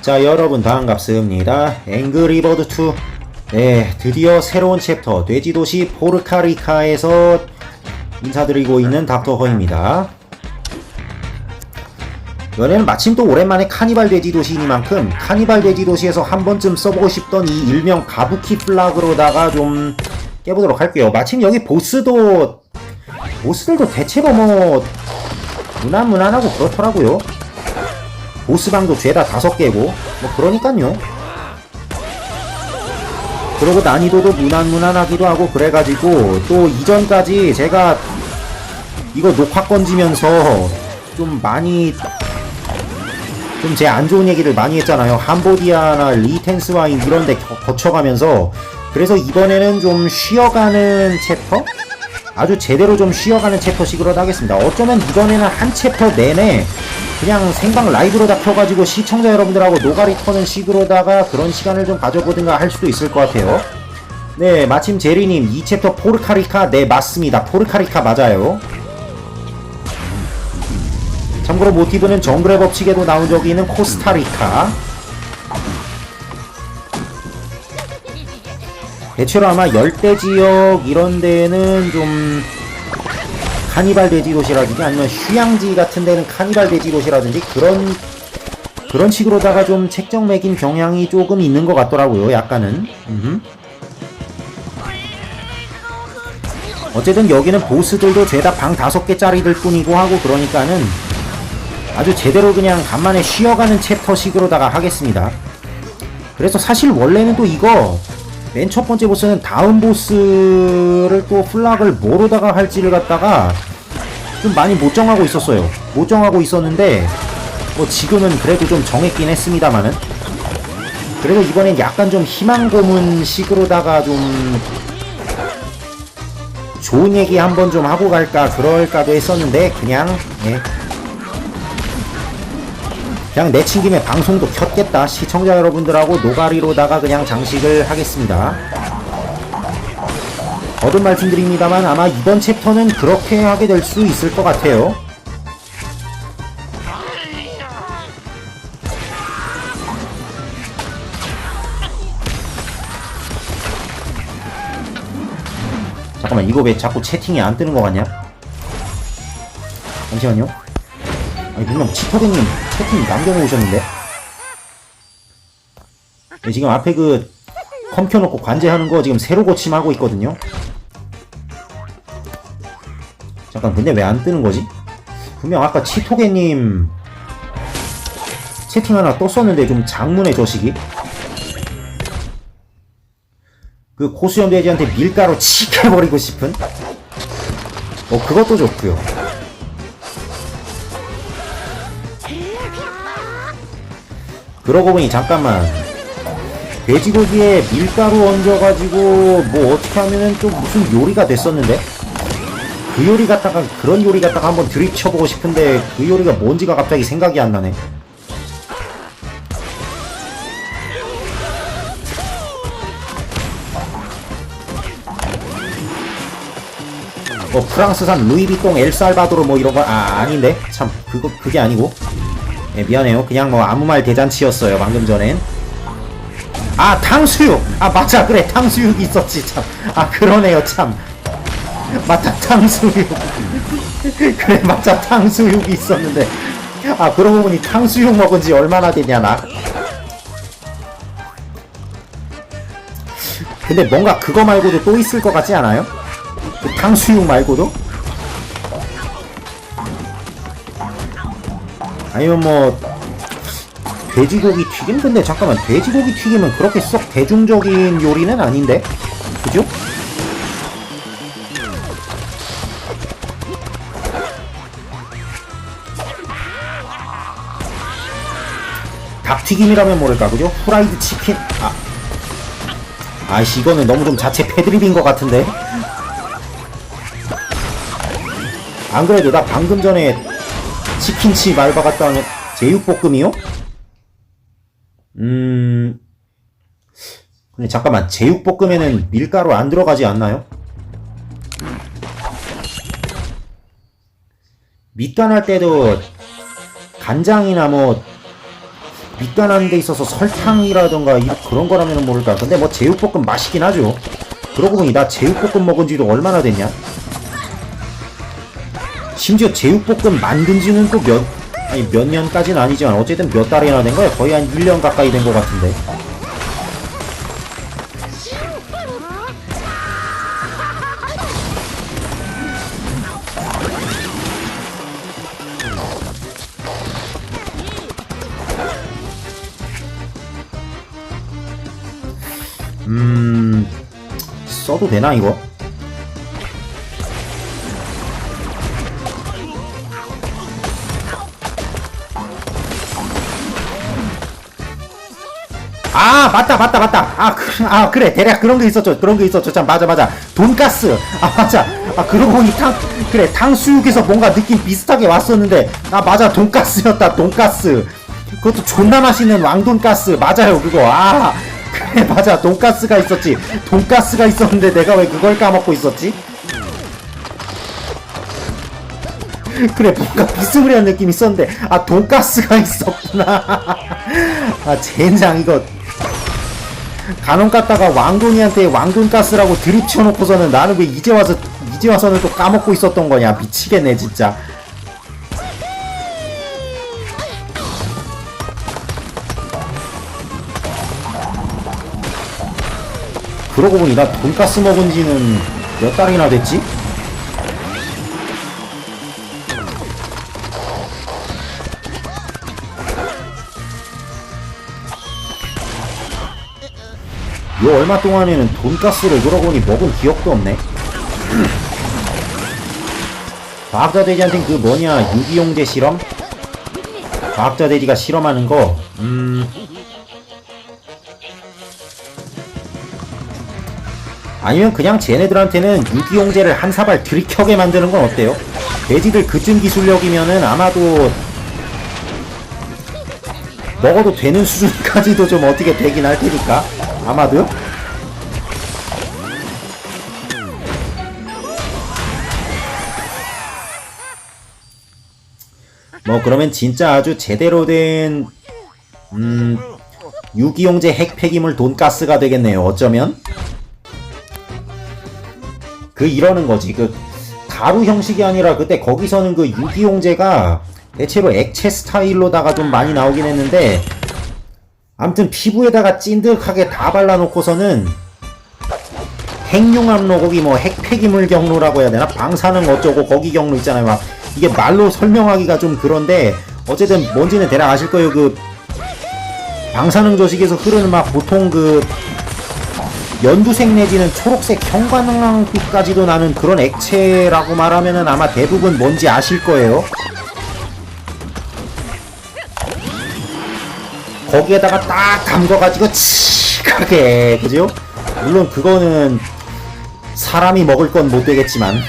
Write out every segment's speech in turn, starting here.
자 여러분 반갑습니다. 앵그리버드 2 네 드디어 새로운 챕터 돼지도시 포르카리카에서 인사드리고 있는 닥터 허입니다. 이번에는 마침 또 오랜만에 카니발 돼지도시이니만큼 카니발 돼지도시에서 한 번쯤 써보고 싶던 이 일명 가부키 플락으로다가 좀 깨보도록 할게요. 마침 여기 보스도 보스들도 대체로 뭐 무난무난하고 그렇더라고요 보스방도 죄다 다섯 개고 뭐 그러니까요 그리고 난이도도 무난무난하기도 하고 그래가지고 또 이전까지 제가 이거 녹화 건지면서 좀 많이 좀 제 안 좋은 얘기를 많이 했잖아요 함보디아나 리텐스와인 이런데 거쳐가면서 그래서 이번에는 좀 쉬어가는 챕터? 아주 제대로 좀 쉬어가는 챕터식으로 하겠습니다. 어쩌면 이번에는 한 챕터 내내 그냥 생방 라이브로다 켜가지고 시청자 여러분들하고 노가리 터는 식으로다가 그런 시간을 좀 가져보든가 할 수도 있을 것 같아요. 네, 마침 제리님, 이 챕터 포르카리카, 네, 맞습니다. 포르카리카 맞아요. 참고로 모티브는 정글의 법칙에도 나온 적이 있는 코스타리카. 대체로 아마 열대 지역 이런 데는 좀 카니발 돼지 도시라든지 아니면 휴양지 같은 데는 카니발 돼지 도시라든지 그런 그런 식으로다가 좀 책정 매긴 경향이 조금 있는 것 같더라고요. 약간은. 음흠. 어쨌든 여기는 보스들도 죄다 방 다섯 개짜리들 뿐이고 하고 그러니까는 아주 제대로 그냥 간만에 쉬어가는 챕터식으로다가 하겠습니다. 그래서 사실 원래는 또 이거 맨 첫 번째 보스는 다음 보스를 또 플락을 뭐로다가 할지를 갖다가 좀 많이 못 정하고 있었어요. 못 정하고 있었는데 뭐 지금은 그래도 좀 정했긴 했습니다만은 그래서 이번엔 약간 좀 희망 고문 식으로다가 좀 좋은 얘기 한번 좀 하고 갈까 그럴까도 했었는데 그냥 예. 그냥 내친 김에 방송도 켰겠다. 시청자 여러분들하고 노가리로다가 그냥 장식을 하겠습니다. 거듭 말씀드립니다만 아마 이번 챕터는 그렇게 하게 될 수 있을 것 같아요. 잠깐만 이거 왜 자꾸 채팅이 안 뜨는 것 같냐? 잠시만요 아니 분명 치터대님 채팅 남겨놓으셨는데? 네, 지금 앞에 그 컴 켜놓고 관제하는 거 지금 새로 고침하고 있거든요. 잠깐 근데 왜 안 뜨는 거지? 분명 아까 치토개님 채팅 하나 떴었는데 좀 장문의 저식이? 그 고수염 돼지한테 밀가루 치켜버리고 싶은? 어 그것도 좋고요 그러고 보니 잠깐만. 돼지고기에 밀가루 얹어가지고 뭐 어떻게 하면은 좀 무슨 요리가 됐었는데? 그 요리 갖다가 그런 요리 갖다가 한번 들이쳐보고 싶은데 그 요리가 뭔지가 갑자기 생각이 안 나네. 어 프랑스산 루이비통 엘살바도르 뭐 이런 거 아 아닌데? 참 그거 그게 아니고 예, 미안해요. 그냥 뭐 아무 말 대잔치였어요. 방금 전엔. 아 탕수육. 아 맞아 그래 탕수육 있었지 참. 아 그러네요 참. 맞다 탕수육. 그래 맞아 탕수육이 있었는데. 아 그러고 보니 탕수육 먹은 지 얼마나 되냐 나. 근데 뭔가 그거 말고도 또 있을 것 같지 않아요? 그 탕수육 말고도? 아니면 뭐 돼지고기 튀김? 근데 잠깐만 돼지고기 튀김은 그렇게 썩 대중적인 요리는 아닌데? 그죠? 닭튀김이라면 모를까 그죠? 후라이드 치킨 아 아이씨 이거는 너무 좀 자체 패드립인 것 같은데 안 그래도 나 방금 전에 치킨치 말바 갔다 오면 제육볶음이요? 음... 근데 잠깐만 제육볶음에는 밀가루 안 들어가지 않나요? 밑간 할 때도 간장이나 뭐 밑간 하는 데 있어서 설탕이라던가 이- 그런 거라면 모를까 근데 뭐 제육볶음 맛있긴 하죠 그러고 보니 나 제육볶음 먹은 지도 얼마나 됐냐 심지어 제육볶음 만든 지는 또 몇 아니 몇 년까지는 아니지만 어쨌든 몇 달이나 된 거야 거의 한 1년 가까이 된 것 같은데 음 써도 되나 이거? 맞다 맞다 맞다. 아, 그, 아 그래. 대략 그런 게 있었죠. 그런 게 있었죠. 참 맞아 맞아. 돈가스. 아 맞아. 아 그러고 보니 탕 그래. 탕수육에서 뭔가 느낌 비슷하게 왔었는데 아 맞아. 돈가스였다 돈가스. 그것도 존나 맛있는 왕돈가스. 맞아요 그거. 아 그래 맞아. 돈가스가 있었지. 돈가스가 있었는데 내가 왜 그걸 까먹고 있었지? 그래 뭔가 비스무리한 느낌이 있었는데 아 돈가스가 있었구나. 아 젠장 이거 간혹 갔다가 왕돈이한테 왕돈가스라고 드립 쳐놓고서는 나는 왜 이제 와서 이제 와서는 또 까먹고 있었던 거냐 미치겠네 진짜 그러고 보니 나 돈가스 먹은 지는 몇 달이나 됐지? 요 얼마 동안에는 돈가스를 그러고 보니 먹은 기억도 없네. 과학자 돼지한텐 그 뭐냐 유기용제 실험? 과학자 돼지가 실험하는 거, 음. 아니면 그냥 쟤네들한테는 유기용제를 한 사발 들이켜게 만드는 건 어때요? 돼지들 그쯤 기술력이면은 아마도 먹어도 되는 수준까지도 좀 어떻게 되긴 할 테니까 아마도요? 뭐 그러면 진짜 아주 제대로 된 음, 유기용제 핵 폐기물 돈가스가 되겠네요. 어쩌면 그 이러는 거지. 그 가루 형식이 아니라 그때 거기서는 그 유기용제가 대체로 액체 스타일로다가 좀 많이 나오긴 했는데 암튼 피부에다가 찐득하게 다 발라놓고서는 핵융합로 거기 뭐 핵폐기물 경로라고 해야 되나? 방사능 어쩌고 거기 경로 있잖아요. 막 이게 말로 설명하기가 좀 그런데 어쨌든 뭔지는 대략 아실 거예요. 그 방사능 저식에서 흐르는 막 보통 그 연두색 내지는 초록색 형광빛까지도 나는 그런 액체라고 말하면은 아마 대부분 뭔지 아실 거예요. 거기에다가 딱 담궈가지고 치하게 그죠? 물론 그거는 사람이 먹을 건 못 되겠지만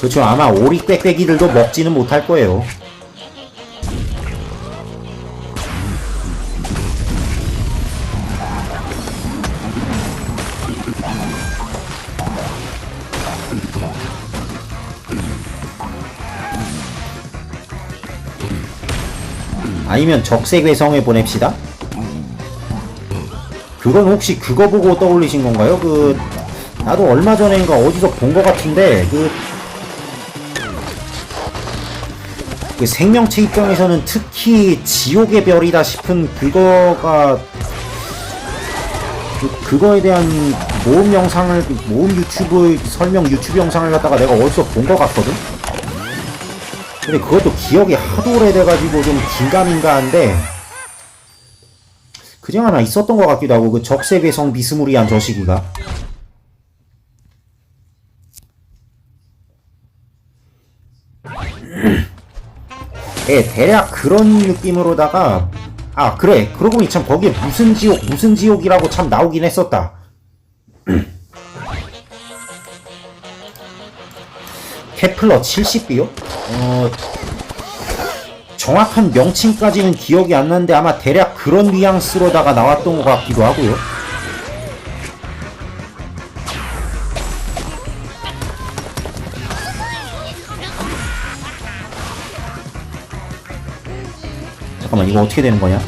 그렇죠 아마 오리 꽥꽥이들도 먹지는 못할 거예요. 아니면 적색외성에 보냅시다. 그건 혹시 그거 보고 떠올리신 건가요? 그 나도 얼마 전인가 어디서 본 것 같은데 그, 그 생명체 입장에서는 특히 지옥의 별이다 싶은 그거가 그, 그거에 대한 모음 영상을 모음 유튜브 설명 유튜브 영상을 갖다가 내가 어디서 본 것 같거든. 근데 그것도 기억이 하도 오래돼가지고 좀 긴가민가한데 그냥 하나 있었던 것 같기도 하고 그 적색외성 비스무리한 저 시기가. 예 대략 그런 느낌으로다가 아 그래. 그러고 보니 참 거기에 무슨 지옥 무슨 지옥이라고 참 나오긴 했었다 케플러 70비요? 어 정확한 명칭까지는 기억이 안 나는데 아마 대략 그런 뉘앙스로다가 나왔던 것 같기도 하고요. 잠깐만 이거 어떻게 되는 거냐?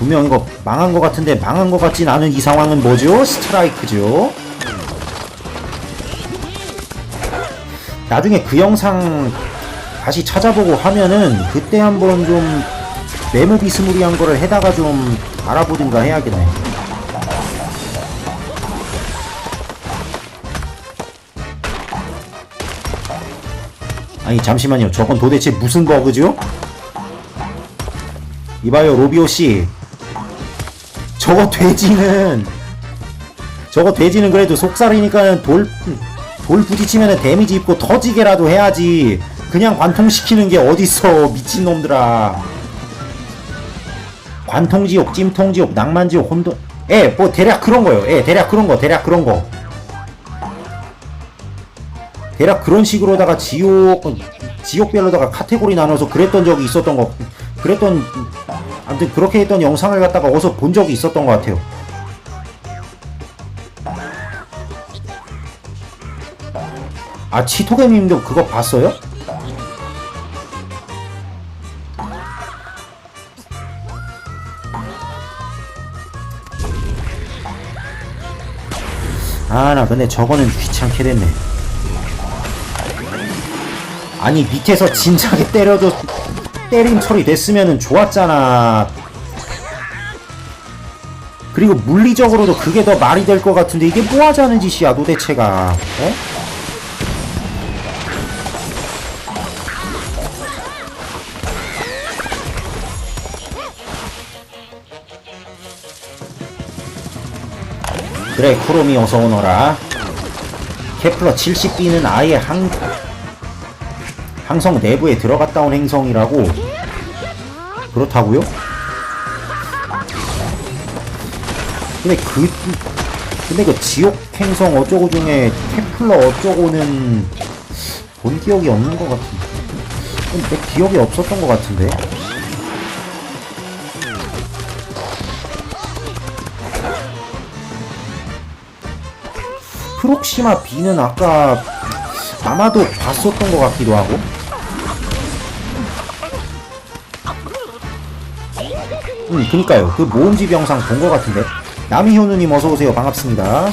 분명 이거 망한 것 같은데 망한 것 같진 않은 이 상황은 뭐죠? 스트라이크죠. 나중에 그 영상 다시 찾아보고 하면은 그때 한번 좀 메모 비스무리한 거를 해다가 좀 알아보든가 해야겠네. 아니 잠시만요. 저건 도대체 무슨 버그죠? 이봐요 로비오 씨. 저거 돼지는 저거 돼지는 그래도 속살이니까 돌, 돌 부딪히면 데미지 입고 터지게라도 해야지. 그냥 관통시키는 게 어딨어, 미친놈들아. 관통지옥, 찜통지옥, 낭만지옥, 혼돈. 예, 뭐, 대략 그런 거요. 예, 대략 그런 거, 대략 그런 거. 대략 그런 식으로다가 지옥, 지옥별로다가 카테고리 나눠서 그랬던 적이 있었던 거, 그랬던, 아무튼 그렇게 했던 영상을 갖다가 어디서 본 적이 있었던 것 같아요. 아 치토개님도 그거 봤어요? 아 나 근데 저거는 귀찮게 됐네 아니 밑에서 진작에 때려도 때림 처리 됐으면은 좋았잖아 그리고 물리적으로도 그게 더 말이 될 것 같은데 이게 뭐 하자는 짓이야 도대체가 어? 그래 쿠로미 어서 오너라. 케플러 70B는 아예 항 항성 내부에 들어갔다 온 행성이라고. 그렇다고요? 근데 그 근데 그 지옥 행성 어쩌고 중에 케플러 어쩌고는 본 기억이 없는 것 같은데. 내 기억이 없었던 것 같은데 프록시마 B는 아까 아마도 봤었던 것 같기도 하고. 음 그니까요. 그 모음집 영상 본 것 같은데. 남이효누님 어서오세요. 반갑습니다.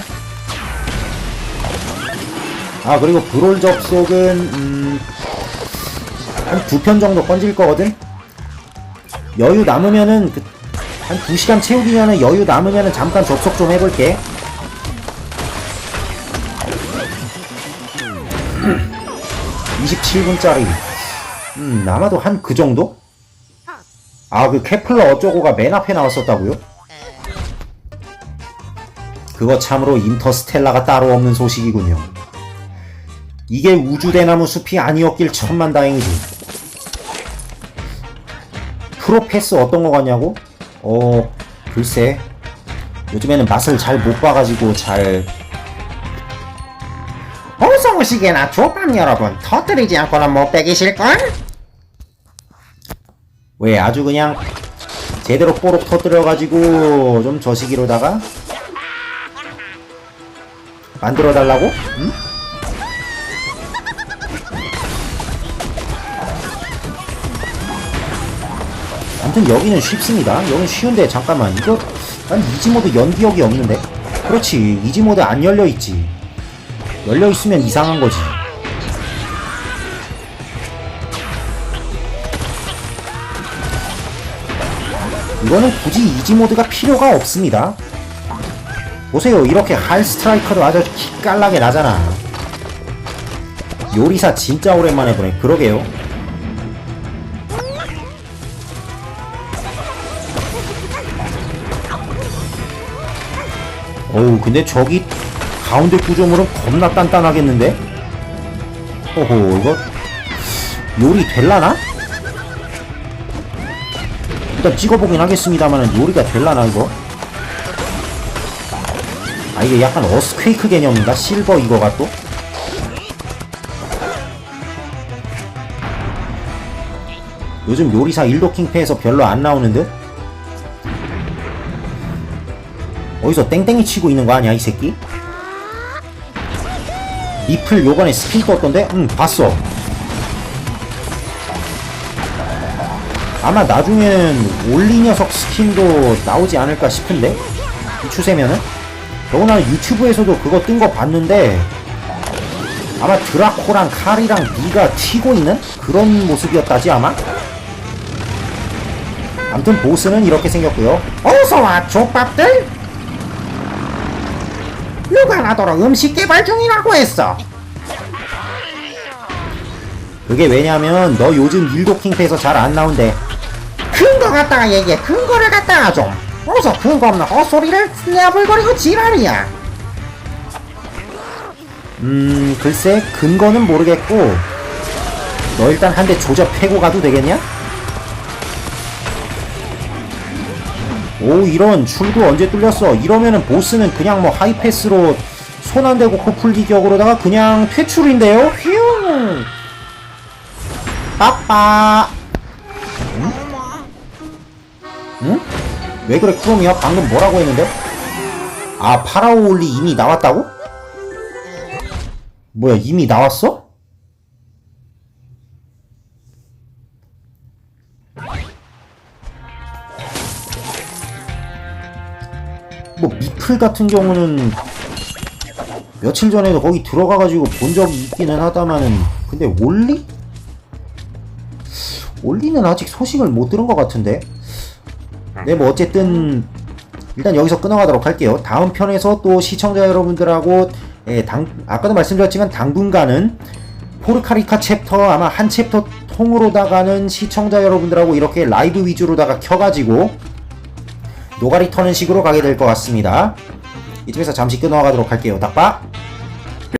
아 그리고 브롤 접속은 음, 한 두 편 정도 건질 거거든? 여유 남으면은 그, 한 2시간 채우기면은 여유 남으면은 잠깐 접속 좀 해볼게 27분짜리 음 아마도 한 그 정도? 아 그 케플러 어쩌고가 맨 앞에 나왔었다고요? 그거 참으로 인터스텔라가 따로 없는 소식이군요 이게 우주대나무 숲이 아니었길 천만다행이지 프로패스 어떤 거 같냐고? 어 글쎄 요즘에는 맛을 잘 못 봐가지고 잘 오시게나 조빵 여러분 터뜨리지 않고는 못 빼기실걸? 왜 아주 그냥 제대로 뽀록 터뜨려가지고 좀 저시기로다가 만들어 달라고? 응? 아무튼 여기는 쉽습니다. 여기는 쉬운데 잠깐만 이거 난 이지모드 연 기억이 없는데 그렇지 이지모드 안 열려있지 열려있으면 이상한 거지. 이거는 굳이 이지모드가 필요가 없습니다. 보세요. 이렇게 할 스트라이커도 아주 기깔나게 나잖아. 요리사 진짜 오랜만에 보네. 그러게요. 어우 근데 저기 가운데 구조물은 겁나 단단하겠는데? 호호 이거 요리 될라나? 일단 찍어보긴 하겠습니다만 요리가 될라나 이거? 아 이게 약간 어스퀘이크 개념인가? 실버 이거가 또? 요즘 요리사 일도킹패에서 별로 안 나오는 듯? 어디서 땡땡이 치고 있는 거 아니야 이 새끼? 미플 요번에 스킨 떴던데? 응 봤어 아마 나중엔 올리 녀석 스킨도 나오지 않을까 싶은데? 이 추세면은? 더구나 유튜브에서도 그거 뜬 거 봤는데 아마 드라코랑 칼이랑 니가 튀고 있는 그런 모습이었다지 아마? 아무튼 보스는 이렇게 생겼고요 어서와 족밥들 누가 나더러 음식 개발 중이라고 했어? 그게 왜냐면 너 요즘 일도킹패에서 잘 안 나온대. 큰 거 갖다가 얘기해. 큰 거를 갖다가 좀 어서 근거 없는 헛소리를 내불거리고 지랄이야. 음 글쎄 근거는 모르겠고 너 일단 한 대 조져 패고 가도 되겠냐? 오 이런 출구 언제 뚫렸어 이러면은 보스는 그냥 뭐 하이패스로 손 안 대고 코풀기 격으로다가 그냥 퇴출인데요 휘웅 빠빠 응? 응? 왜 그래 쿠롬이야 방금 뭐라고 했는데? 아 파라오올리 이미 나왔다고? 뭐야 이미 나왔어? 뭐 미플 같은 경우는 며칠 전에도 거기 들어가가지고 본 적이 있기는 하다마는 근데 올리? 올리는 아직 소식을 못 들은 것 같은데 네 뭐 어쨌든 일단 여기서 끊어가도록 할게요. 다음 편에서 또 시청자 여러분들하고 예, 당, 아까도 말씀드렸지만 당분간은 포르카리카 챕터 아마 한 챕터 통으로다가는 시청자 여러분들하고 이렇게 라이브 위주로다가 켜가지고 노가리 터는 식으로 가게 될 것 같습니다. 이쯤에서 잠시 끊어가도록 할게요. 닭바!